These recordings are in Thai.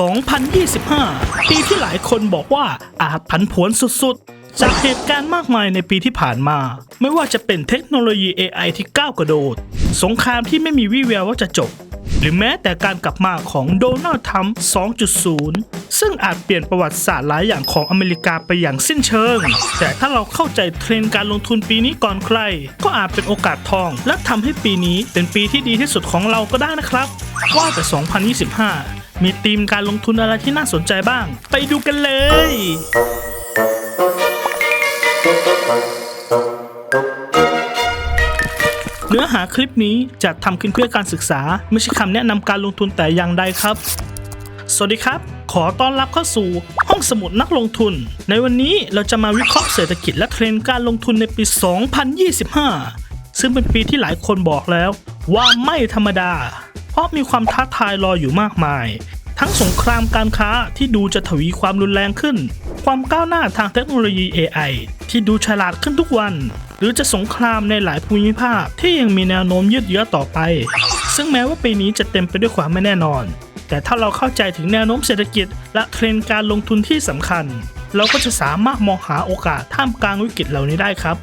2025 ปีที่หลายคนบอกว่าอาจผันผวนสุดๆ จากเหตุการณ์มากมายในปีที่ผ่านมา ไม่ว่าจะเป็นเทคโนโลยี AI ที่ก้าวกระโดด สงครามที่ไม่มีวี่แววว่าจะจบ หรือแม้แต่การกลับมาของโดนัลด์ทรัมป์ 2.0 ซึ่งอาจเปลี่ยนประวัติศาสตร์หลายอย่างของอเมริกาไปอย่างสิ้นเชิง แต่ถ้าเราเข้าใจเทรนด์การลงทุนปีนี้ก่อนใคร ก็อาจเป็นโอกาสทอง และทำให้ปีนี้เป็นปีที่ดีที่สุดของเราก็ได้นะครับ ว่าแต่ 2025 มีธีมการลงทุนอะไรที่น่าสนใจบ้าง ไปดูกันเลย เนื้อหาคลิปนี้จะทำขึ้นเพื่อการศึกษา ไม่ใช่คำแนะนำการลงทุนแต่อย่างใดครับ สวัสดีครับ ขอต้อนรับเข้าสู่ห้องสมุดนักลงทุน ในวันนี้เราจะมาวิเคราะห์เศรษฐกิจและเทรนด์การลงทุนในปี 2025 ซึ่งเป็นปีที่หลายคนบอกแล้ว ว่าไม่ธรรมดา ราะมีความท้าทายรออยู่มากมาย ทั้งสงครามการค้าที่ดูจะทวีความรุนแรงขึ้น ความก้าวหน้าทางเทคโนโลยี AI ที่ดูฉลาดขึ้นทุกวัน หรือจะสงครามในหลายภูมิภาคที่ยังมีแนวโน้มยืดเยื้อต่อไป ซึ่งแม้ว่าปีนี้จะเต็มไปด้วยความไม่แน่นอน แต่ถ้าเราเข้าใจถึงแนวโน้มเศรษฐกิจ และเทรนด์การลงทุนที่สำคัญ เราก็จะสามารถมองหาโอกาสท่ามกลางวิกฤตเหล่านี้ได้ครับ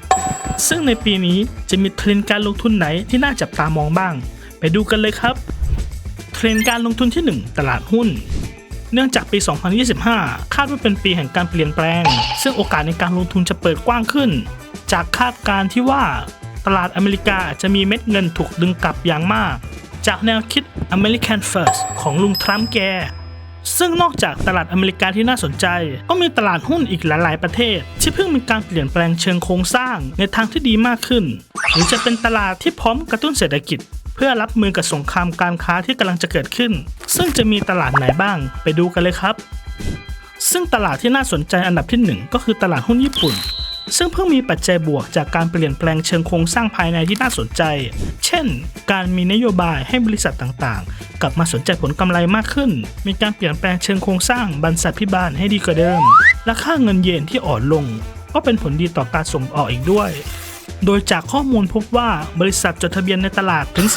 ซึ่งในปีนี้จะมีเทรนด์การลงทุนไหนที่น่าจับตามองบ้าง ไปดูกันเลยครับ เทรนด์การลงทุนที่ 1 ตลาดหุ้น เนื่องจากปี 2025 คาดว่าเป็นปีแห่งการเปลี่ยนแปลง ซึ่งโอกาสในการลงทุนจะเปิดกว้างขึ้น จากคาดการณ์ที่ว่าตลาดอเมริกาจะมีเม็ดเงินถูกดึงกลับอย่างมาก จากแนวคิด American First ของลุงทรัมป์แก ซึ่งนอกจากตลาดอเมริกาที่น่าสนใจ ก็มีตลาดหุ้นอีกหลาย ๆ ประเทศ ที่เพิ่งมีการเปลี่ยนแปลงเชิงโครงสร้างในทางที่ดีมากขึ้น หรือจะเป็นตลาดที่พร้อมกระตุ้นเศรษฐกิจ เพื่อรับมือกับสงครามการค้าที่กำลังจะเกิดขึ้น ซึ่งจะมีตลาดไหนบ้าง ไปดูกันเลยครับ ซึ่งตลาดที่น่าสนใจอันดับที่หนึ่งก็คือตลาดหุ้นญี่ปุ่น ซึ่งเพิ่งมีปัจจัยบวกจากการเปลี่ยนแปลงเชิงโครงสร้างภายในที่น่าสนใจ เช่น การมีนโยบายให้บริษัทต่างๆ กลับมาสนใจผลกำไรมากขึ้น มีการเปลี่ยนแปลงเชิงโครงสร้างบรรษัทพิบาลให้ดีกว่าเดิม และค่าเงินเยนที่อ่อนลง ก็เป็นผลดีต่อการส่งออกอีกด้วย โดยจากข้อมูลพบว่าบริษัทจดทะเบียนในตลาดถึง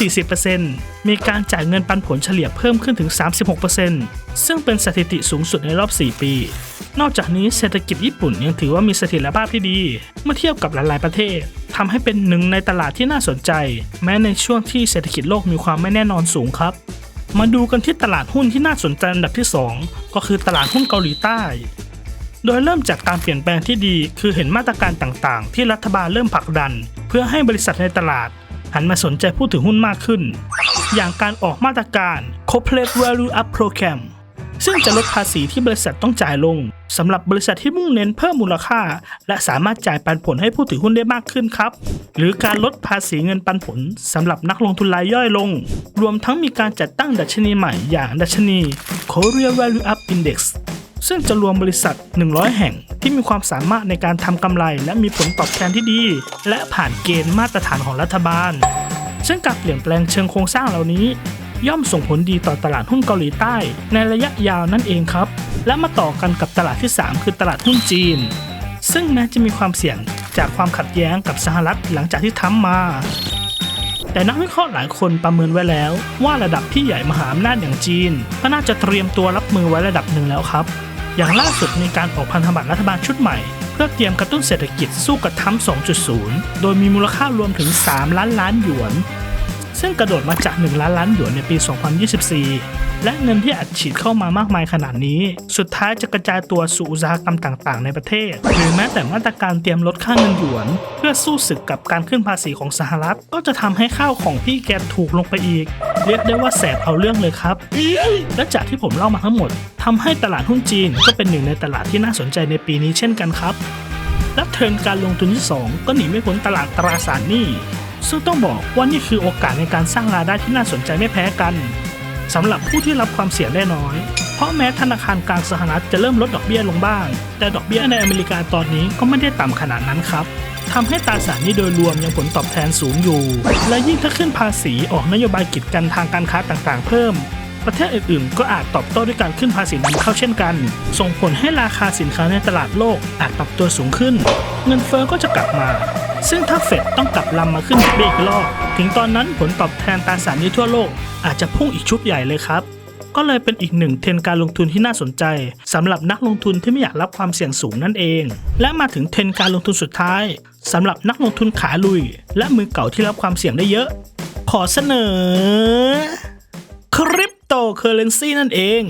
40%มีการจ่ายเงินปันผลเฉลี่ยเพิ่มขึ้นถึง 36%ซึ่งเป็นสถิติสูงสุดในรอบ 4 ปี นอกจากนี้เศรษฐกิจญี่ปุ่นยังถือว่ามีเสถียรภาพที่ดี เมื่อเทียบกับหลายๆประเทศทำให้เป็นหนึ่งในตลาดที่น่าสนใจ แม้ในช่วงที่เศรษฐกิจโลกมีความไม่แน่นอนสูงครับมาดูกันที่ตลาดหุ้นที่น่าสนใจอันดับที่ 2 ก็คือตลาดหุ้นเกาหลีใต้ โดยเริ่มจากการเปลี่ยนแปลงที่ดี คือเห็นมาตรการต่างๆ ที่รัฐบาลเริ่มผลักดัน เพื่อให้บริษัทในตลาด หันมาสนใจผู้ถือหุ้นมากขึ้น อย่างการออกมาตรการ Corporate Value Up Program ซึ่งจะลดภาษีที่บริษัทต้องจ่ายลงสำหรับบริษัทที่มุ่งเน้นเพิ่มมูลค่า และสามารถจ่ายปันผลให้ผู้ถือหุ้นได้มากขึ้นครับ หรือการลดภาษีเงินปันผลสำหรับนักลงทุนรายย่อยลง รวมทั้งมีการจัดตั้งดัชนีใหม่อย่างดัชนี Korea Value Up Index ซึ่งจะรวมบริษัท 100 แห่งที่มีความสามารถในการทำกำไร และมีผลตอบแทนที่ดี และผ่านเกณฑ์มาตรฐานของรัฐบาล ซึ่งการเปลี่ยนแปลงเชิงโครงสร้างเหล่านี้ ย่อมส่งผลดีต่อตลาดหุ้นเกาหลีใต้ ในระยะยาวนั่นเองครับ และมาต่อกันกับตลาดที่ 3 คือตลาดหุ้นจีน ซึ่งแม้จะมีความเสี่ยงจากความขัดแย้งกับสหรัฐหลังจากที่ทำมา แต่นักวิเคราะห์หลายคนประเมินไว้แล้ว ว่าระดับที่ใหญ่มหาอำนาจอย่างจีน ก็น่าจะเตรียมตัวรับมือไว้ระดับหนึ่งแล้วครับ อย่างล่าสุดมีการออกพันธบัตรรัฐบาลชุดใหม่ เพื่อเตรียมกระตุ้นเศรษฐกิจสู้กับทั้ม2.0 โดยมีมูลค่ารวมถึง 3 ล้านล้านหยวน ซึ่งกระโดดมาจาก 1 ล้านล้านหยวนในปี 2024 และเงินที่อัดฉีดเข้ามามากมายขนาดนี้ สุดท้ายจะกระจายตัวสู่อุตสาหกรรมต่างๆ ในประเทศ หรือแม้แต่มาตรการเตรียมลดค่าเงินหยวน เพื่อสู้ศึกกับการขึ้นภาษีของสหรัฐ ก็จะทำให้ข้าวของพี่แกถูกลงไปอีก เรียกได้ว่าแสบเอาเรื่องเลยครับ และจากที่ผมเล่ามาทั้งหมดทำให้ตลาดหุ้นจีนก็เป็นหนึ่งในตลาดที่น่าสนใจในปีนี้เช่นกันครับและเทรนด์การลงทุนที่ 2 ก็หนีไม่พ้นตลาดตราสารหนี้ ซึ่งต้องบอกว่านี่คือโอกาสในการสร้างรายได้ที่น่าสนใจไม่แพ้กันสำหรับผู้ที่รับความเสี่ยงได้น้อย เพราะแม้ธนาคารกลางสหรัฐจะเริ่มลดดอกเบี้ยลงบ้าง แต่ดอกเบี้ยในอเมริกาตอนนี้ก็ไม่ได้ต่ำขนาดนั้นครับทำให้ตราสารนี้โดยรวมยังผลตอบแทนสูงอยู่ และยิ่งถ้าขึ้นภาษีออกนโยบายกีดกันทางการค้าต่างๆเพิ่ม ประเทศอื่นๆ ก็อาจตอบโต้ด้วยการขึ้นภาษีนำเข้าเช่นกัน ส่งผลให้ราคาสินค้าในตลาดโลกอาจปรับตัวสูงขึ้น เงินเฟ้อก็จะกลับมา ซึ่งถ้าเฟดต้องกลับลำมาขึ้นดอกเบี้ยอีกรอบถึงตอนนั้นผลตอบแทนตราสารนี้ทั่วโลก อาจจะพุ่งอีกชุดใหญ่เลยครับ ก็เลยเป็นอีกหนึ่งเทรนการลงทุนที่น่าสนใจสำหรับนักลงทุนที่ไม่อยากรับความเสี่ยงสูงนั่นเอง และมาถึงเทรนการลงทุนสุดท้ายสำหรับนักลงทุนขาลุย และมือเก่าที่รับความเสี่ยงได้เยอะ ขอเสนอคริปโตเคอเรนซีนั่นเอง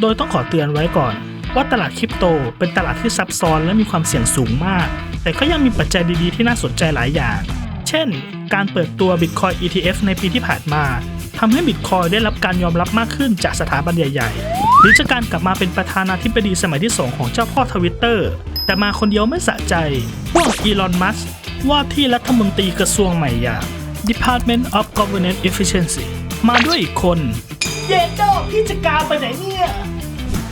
โดยต้องขอเตือนไว้ก่อนว่าตลาดคริปโตเป็นตลาดที่ซับซ้อนและมีความเสี่ยงสูงมาก แต่ก็ยังมีปัจจัยดีๆที่น่าสนใจหลายอย่าง เช่น การเปิดตัว Bitcoin ETF ในปีที่ผ่านมาทำให้ Bitcoin ได้รับการยอมรับมากขึ้นจากสถาบันใหญ่ๆ หรือจากการกลับมาเป็นประธานาธิบดีสมัยที่ 2 ของเจ้าพ่อทวิตเตอร์ แต่มาคนเดียวไม่สะใจ พวกอีลอน มัสว่าที่รัฐมนตรีกระทรวงใหม่อย่าง Department of Governance Efficiency มาด้วยอีกคน เยนโดพี่จะกาไปไหนเนี่ย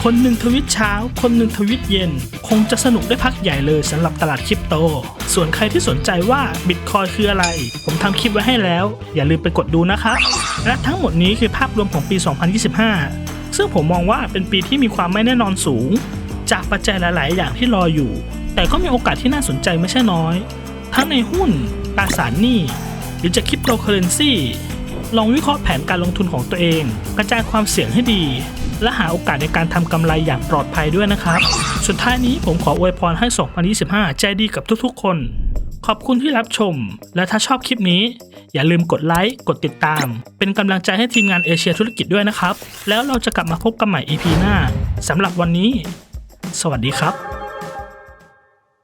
คนหนึ่งทวิตเช้า คนหนึ่งทวิตเย็น คงจะสนุกได้พักใหญ่เลยสำหรับตลาดคริปโต ส่วนใครที่สนใจว่าบิตคอยคืออะไร ผมทำคลิปไว้ให้แล้ว อย่าลืมไปกดดูนะครับและทั้งหมดนี้คือภาพรวมของปี 2025 ซึ่งผมมองว่าเป็นปีที่มีความไม่แน่นอนสูง จากปัจจัยหลาย ๆ อย่างที่รออยู่ แต่ก็มีโอกาสที่น่าสนใจไม่ใช่น้อย ทั้งในหุ้นตราสารหนี้หรือจะคริปโตเคอเรนซีลองวิเคราะห์แผนการลงทุนของตัวเอง กระจายความเสี่ยงให้ดี และหาโอกาสในการทำกำไรอย่างปลอดภัยด้วยนะครับ สุดท้ายนี้ผมขออวยพรให้ 2025 ใจดีกับทุกๆ คน ขอบคุณที่รับชม และถ้าชอบคลิปนี้ อย่าลืมกดไลค์ กดติดตาม เป็นกำลังใจให้ทีมงานเอเชียธุรกิจด้วยนะครับ แล้วเราจะกลับมาพบกันใหม่ EP หน้าสำหรับวันนี้ สวัสดีครับ